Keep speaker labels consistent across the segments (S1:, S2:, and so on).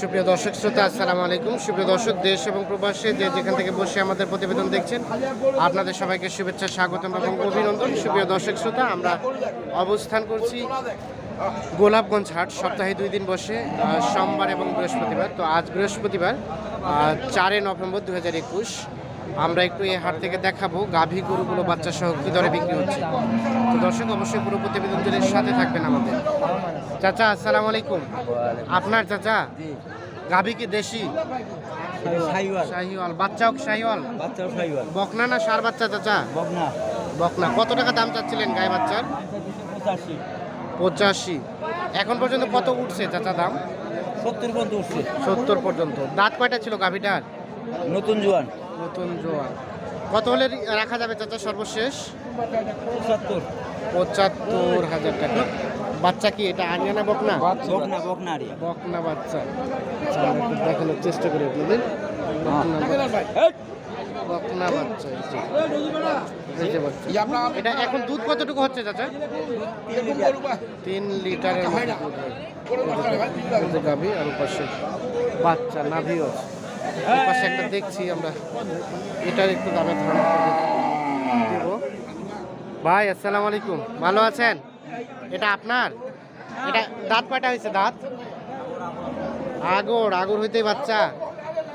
S1: সুপ্রিয় দর্শক, শ্রোতা, আসসালামু আলাইকুম। সুপ্রিয় দর্শক, দেশ এবং প্রবাসে যে যেখান থেকে বসে আমাদের প্রতিবেদন দেখছেন, আপনাদের সবাইকে শুভেচ্ছা, স্বাগতম এবং অভিনন্দন। সুপ্রিয় দর্শক, শ্রোতা, আমরা অবস্থান করছি গোলাপগঞ্জ হাট। সপ্তাহে দুই দিন বসে সোমবার এবং বৃহস্পতিবার। তো আজ বৃহস্পতিবার চারে নভেম্বর দু হাজার একুশ। আমরা একটু এই হাট থেকে দেখাবো গাভী গরুগুলো বাচ্চা সহ কী দরে বিক্রি হচ্ছে। তো দর্শক, অবশ্যই পুরো প্রতিবেদন সাথে থাকবেন আমাদের। চাচা আসসালামু আলাইকুম আপনার চাচা? গাভী কি দেশি? শাহিওয়াল বাচ্চাও কি শাহিওয়াল বকনা না সার বাচ্চা চাচা?
S2: বকনা।
S1: বকনা। কত টাকা দাম চাচ্ছিলেন গায়ে বাচ্চার?
S2: পঁচাশি।
S1: এখন পর্যন্ত কত উঠছে চাচা দাম?
S2: সত্তর পর্যন্ত উঠছে।
S1: সত্তর পর্যন্ত। দাঁত কয়টা ছিল গাভীটার?
S2: নতুন জোয়ান।
S1: নতুন জোয়ান। কত হলে রাখা যাবে চাচা সর্বশেষ?
S2: পঁচাত্তর।
S1: পঁচাত্তর হাজার টাকা। বাচ্চা কি এটা আনিয়ানা বকনা?
S2: বকনা বকনা আরিয়া
S1: বকনা বাচ্চা। আচ্ছা, দেখানোর চেষ্টা করি আপনাদের। বকনা বাচ্চা। বকনা বাচ্চা। এটা এখন দুধ কতটুকু হচ্ছে চাচা? তিন লিটারের হয়। এই আর পাশে বাচ্চা নাভিও আছে। পাশে একটা দেখছি আমরা। এটার একটু দামে ধারণা করে ভাই আসসালামু আলাইকুম। ভালো আছেন? এটা আপনার? এটা দাঁত কয়টা হয়েছে দাঁত? আগর আগর হইতেই বাচ্চা।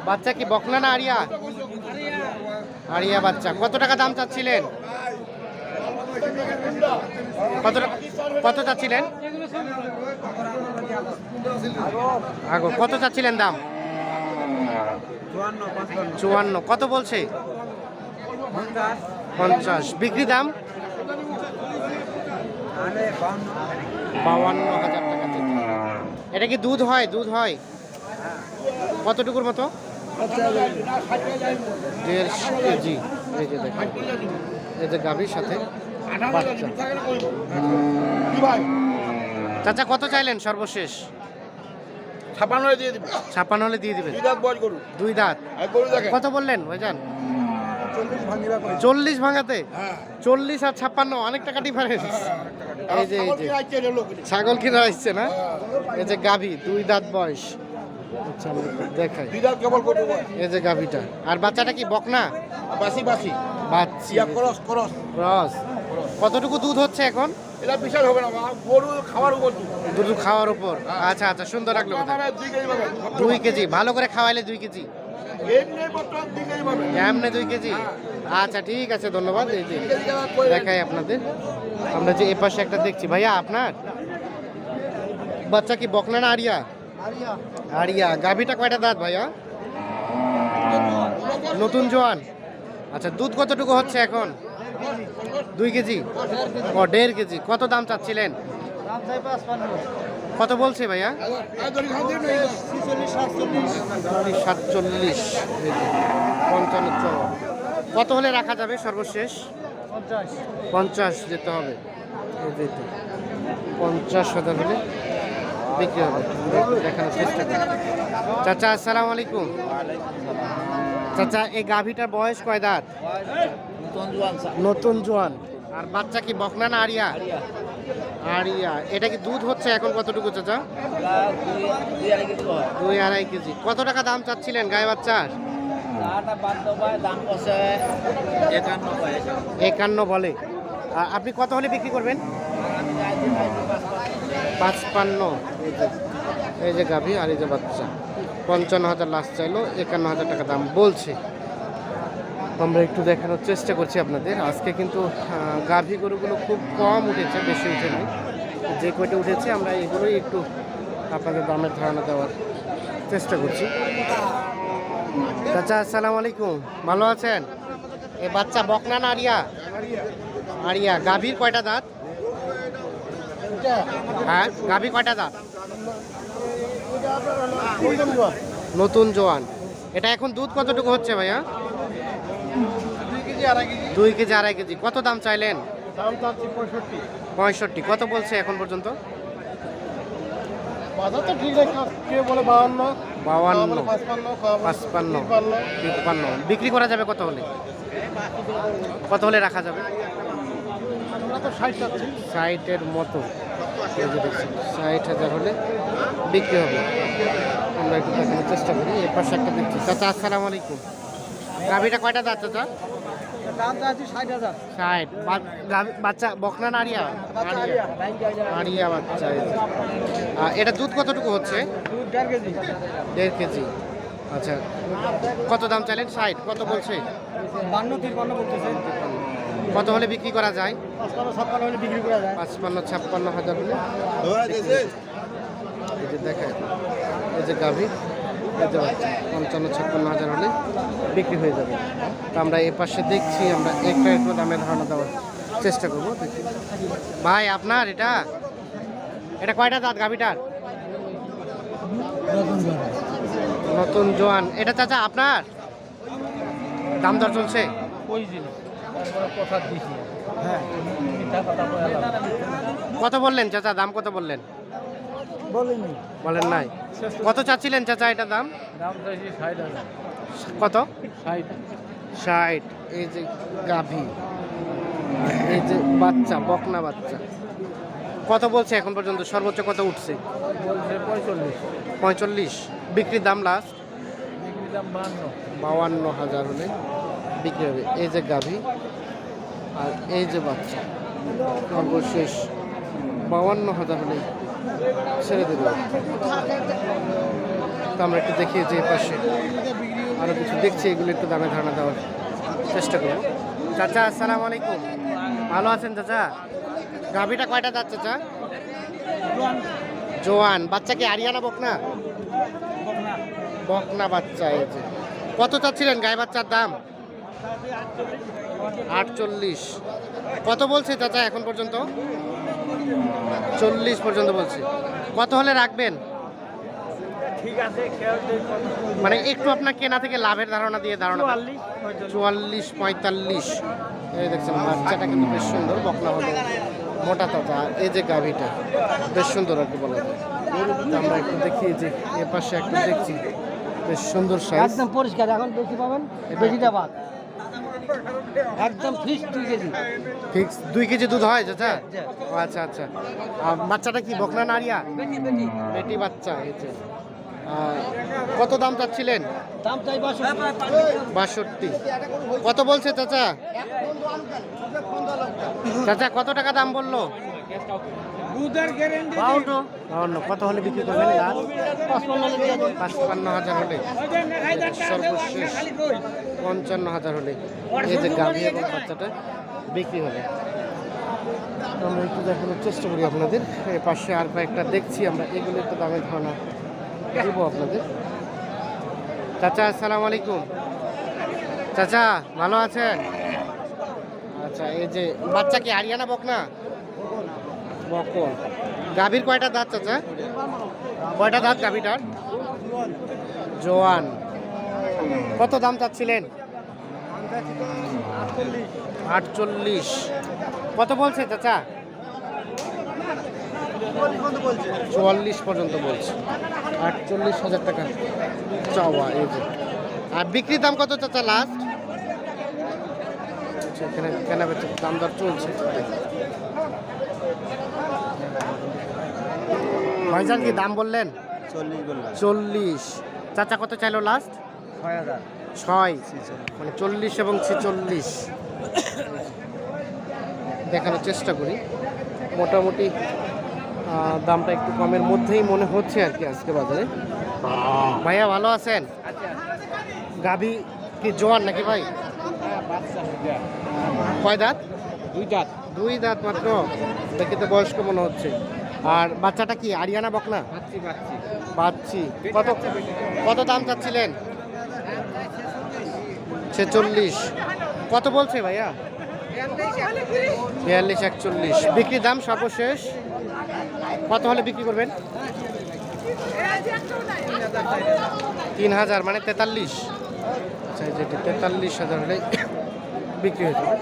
S1: বাচ্চা কি বকনা না আরিয়া? আরিয়া বাচ্চা। কত টাকা দাম চাচ্ছিলেন? কত কত চাচ্ছিলেন? আগর কত চাচ্ছিলেন দাম? চুয়ান্ন কত বলছে? পঞ্চাশ। বিক্রি দাম? বাউান্ন হাজার টাকা এটা কি দুধ হয়? দুধ হয়? কতটুকুর মতো? দেড় কেজি। এই যে দেখেন। এই যে গাভীর সাথে বাচ্চা। চাচা কত চাইলেন সর্বশেষ?
S3: ছাপান্ন দিয়ে দিবি
S1: ছাপ্পান্ন হলে দিয়ে দিবেন?
S3: দুই দাঁত
S1: দুই কত বললেন? ভাইজান? চল্লিশ ভাঙাতে?
S3: হ্যাঁ।
S1: চল্লিশ আর ছাপ্পান্ন অনেক টাকা ডিফারেন্স এই যে এই যে। ছাগল কিনা আসছে না? এই যে গাভী দুই দাঁত বয়স। আচ্ছা দেখাই। এই যে গাভীটা। আর বাচ্চাটা কি বকনা?
S3: বাসি বাসি।
S1: বাচ্চি।
S3: করস করস।
S1: কতটুকু দুধ হচ্ছে এখন?
S3: এটা বিশাল হবে না। গরু খাওয়ার উপর দুধ।
S1: খাওয়ার উপর। আচ্ছা আচ্ছা সুন্দর লাগল
S3: পাবেন
S1: দুই কেজি ভালো করে খাওয়াইলে দুই কেজি।
S3: এমনি দুই কেজি?
S1: কেজি আচ্ছা ঠিক আছে ধন্যবাদ। এই যে দেখাই আপনাদের। আমরা যে এ পাশে একটা দেখছি। ভাইয়া আপনার? বাচ্চা কি বকনা না আরিয়া? আরিয়া। গাভীটা কয়টা দাঁত ভাইয়া? নতুন জোয়ান। আচ্ছা দুধ কতটুকু হচ্ছে এখন? দুই কেজি? ও দেড় কেজি। কত দাম চাচ্ছিলেন? কত বলছে ভাইয়া? সাতচল্লিশ। পঞ্চান্ন কত হলে রাখা যাবে সর্বশেষ? পঞ্চাশ যেতে হবে। পঞ্চাশ হাজার হলে বিক্রি হবে। দেখানোর চেষ্টা করি চাচা আসসালামু আলাইকুম। চাচা এই গাভীটার বয়স কয় দাঁত?
S2: নতুন জোয়ান
S1: নতুন জোয়ান। আর বাচ্চা কি বকনা না আরিয়া। আরিয়া এটা কি দুধ হচ্ছে এখন কতটুকু চাচা?
S2: দুই আড়াই কেজি।
S1: কত টাকা দাম চাচ্ছিলেন গায়ে বাচ্চার?
S2: একান্ন
S1: বলে। আর আপনি কত হলে বিক্রি করবেন? পাঁচপান্ন। এই যে এই যে গাভী আর এই যে বাচ্চা। পঞ্চান্ন হাজার লাস্ট চাইলো একান্ন হাজার টাকা দাম বলছে। আমরা একটু দেখানোর চেষ্টা করছি আপনাদের। আজকে কিন্তু গাভী গরুগুলো খুব কম উঠেছে, বেশি উঠে নাই যে কয়টা উঠেছে, আমরা এগুলোই একটু আপনাদের দামের ধারণা দেওয়ার চেষ্টা করছি। চাচা, আসসালামু আলাইকুম। ভালো আছেন? এ বাচ্চা বকনা না আরিয়া? আরিয়া, গাভীর কয়টা দাঁত? হ্যাঁ গাভী কয়টা দাঁত? নতুন জোয়ান। এটা এখন দুধ কতটুকু হচ্ছে ভাইয়া? দুই কেজি আড়াই কেজি। কত দাম চাইলেন? পঁয়ষট্টি। কত বলছে এখন পর্যন্ত? বিক্রি করা যাবে কত হলে? কত হলে রাখা যাবে? ষাটের মতো। ষাট হাজার হলে বিক্রি হবে। আমরা আমরা একটু দেখানোর চেষ্টা করি। এর পাশে একটা দেখছি। চাচা আসসালামু আলাইকুম। গাভিটা কয়টা দাঁত চাচা?
S2: দাম চাচ্ছি ষাট হাজার।
S1: ষাট। বাচ্চা বকনা নারিয়া নারিয়া নারিয়া বাচ্চা এটা দুধ কতটুকু হচ্ছে?
S2: দুধ দেড় কেজি।
S1: দেড় কেজি। আচ্ছা কত দাম চাইলেন? ষাট। কত বলছে?
S2: বান্ন তিরপান্ন বলতেছে।
S1: কত হলে বিক্রি করা যায়?
S2: পাঁচপান্ন ছাপ্পান্ন হলে বিক্রি করা যায়।
S1: পাঁচপান্ন ছাপ্পান্ন হাজার হলে এই যে দেখেন এই যে গাভী। পঞ্চান্ন ছাপ্পান্ন হাজার হলে বিক্রি হয়ে যাবে। তো আমরা এ পাশে দেখছি আমরা একটা একটু দামের ধারণা দেওয়ার চেষ্টা করব দেখি। ভাই আপনার এটা? এটা কয়টা দাঁত গাভীটার? নতুন জোয়ান। এটা চাচা আপনার? দাম দর চলছে?
S2: কথা হ্যাঁ।
S1: বললেন চাচা? দাম কত বললেন?
S2: বলিনি
S1: বলেন নাই। কত চাচ্ছিলেন চাচা এটা দাম?
S2: দাম চাইছি ষাট
S1: কত?
S2: ষাট।
S1: ষাট। এই যে গাভী। এই যে বাচ্চা বকনা বাচ্চা। কত বলছে এখন পর্যন্ত? সর্বোচ্চ কত উঠছে?
S2: পঁয়তাল্লিশ
S1: পঁয়তাল্লিশ বিক্রির দাম লাস্ট বাউান্ন হাজার হলে বিক্রি হবে। এই যে গাভী আর এই যে বাচ্চা সর্বশেষ বাউান্ন হাজার হলে ছেড়ে দেবে তো আমরা একটু দেখিয়ে যে পাশে আরও কিছু দেখছি, এগুলো একটু দামে ধারণা দেওয়ার চেষ্টা করব। চাচা, আসসালামু আলাইকুম। ভালো আছেন চাচা? গাভীটা কয়টা যাচ্ছে চাচা? জোয়ান। বাচ্চা কি আরিয়ানা, বকনা? বকনা বাচ্চা এই যে। কত চাচ্ছিলেন গায়ে বাচ্চার দাম? আটচল্লিশ। কত বলছে চাচা এখন পর্যন্ত? চল্লিশ পর্যন্ত বলছে। কত হলে রাখবেন?
S2: ঠিক আছে
S1: মানে একটু আপনার কেনা থেকে লাভের ধারণা দিয়ে ধারণা
S2: চুয়াল্লিশ
S1: পঁয়তাল্লিশ। এই দেখছেন বাচ্চাটা কিন্তু বেশ সুন্দর বকনা হলে। মোটা তাজা এই যে গাভীটা বেশ সুন্দর আর কি বলা যায়। আমরা একটু দেখি যে এ পাশে একটু দেখছি বেশ সুন্দর সাইজ
S2: একদম পরিষ্কার এখন বেশি পাবেন বেশিটা বাদ। একদম ফিক্স দুই কেজি।
S1: ফিক্স দুই কেজি দুধ হয় চাচা? আচ্ছা আচ্ছা। আর বাচ্চাটা কি বকনা নারিয়া বেটি বাচ্চা হয়েছে কত দাম চাচ্ছিলেন?
S2: দাম চাই
S1: বাষট্টি। কত বলছে চাচা? চাচা কত টাকা দাম বলল? বাউন্ন। কত হলে বিক্রি করবেন লাস্ট
S2: পাঁচপান্ন
S1: হাজার হলে। সর্বশেষ পঞ্চান্ন হাজার হলে। এই যে গাভী এবং বাচ্চাটা বিক্রি হবে। আমরা একটু দেখানোর চেষ্টা করি আপনাদের। পাশে আর কয়েকটা দেখছি আমরা। এগুলো একটু দামের ধারণা দেবো আপনাদের। চাচা আসসালামু আলাইকুম। চাচা ভালো আছেন? আচ্ছা এই যে বাচ্চা কি আরিয়ানা বকনা? বকন গাভীর কয়টা দাঁত চাচা? কয়টা দাঁত গাভীটার? জোয়ান। কত দাম চাচ্ছিলেন? আটচল্লিশ। কত বলছে চাচা? চুয়াল্লিশ পর্যন্ত বলছে। আটচল্লিশ হাজার টাকা। চাওয়া, এই যে। আর বিক্রির দাম কত চাচা লাস্ট এখানে কেনা বেচা দাম দর চলছে। ভাইজান কি দাম বললেন?
S2: চল্লিশ
S1: চাচা কত চাইলো লাস্ট
S2: ছয় হাজার।
S1: ছয়। মানে চল্লিশ এবং ছেচল্লিশ। দেখানোর চেষ্টা করি। মোটামুটি দামটা একটু কমের মধ্যেই মনে হচ্ছে আর কি আজকে বাজারে। ভাইয়া ভালো আছেন? গাভী কি জোয়ান নাকি ভাই? কয় দাঁত?
S2: দুই দাঁত।
S1: দুই দাঁত মাত্র। দেখে তো বয়স্ক মনে হচ্ছে। আর বাচ্চাটা কি আরিয়ানা বকনা?
S2: পাচ্ছি
S1: কত কত দাম চাচ্ছিলেন? ছেচল্লিশ। কত বলছে ভাইয়া? বিয়াল্লিশ একচল্লিশ। বিক্রির দাম সর্বশেষ? কত হলে বিক্রি করবেন? তিন হাজার মানে তেতাল্লিশ। আচ্ছা যেটি তেতাল্লিশ হাজার হলে বিক্রি হয়ে যাবে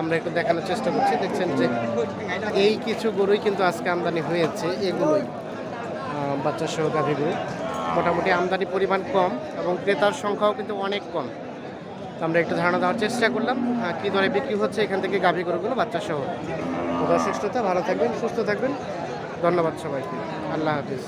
S1: আমরা একটু দেখানোর চেষ্টা করছি। দেখছেন যে এই কিছু গরুই কিন্তু আজকে আমদানি হয়েছে, এগুলোই। বাচ্চা সহ গাভীগুলো। মোটামুটি আমদানি পরিমাণ কম এবং ক্রেতার সংখ্যাও কিন্তু অনেক কম। আমরা একটু ধারণা দেওয়ার চেষ্টা করলাম কী দরে বিক্রি হচ্ছে এখান থেকে গাভী গরুগুলো বাচ্চা সহ দর্শক শ্রোতা, ভালো থাকবেন, সুস্থ থাকবেন। ধন্যবাদ সবাইকে। আল্লাহ হাফিজ।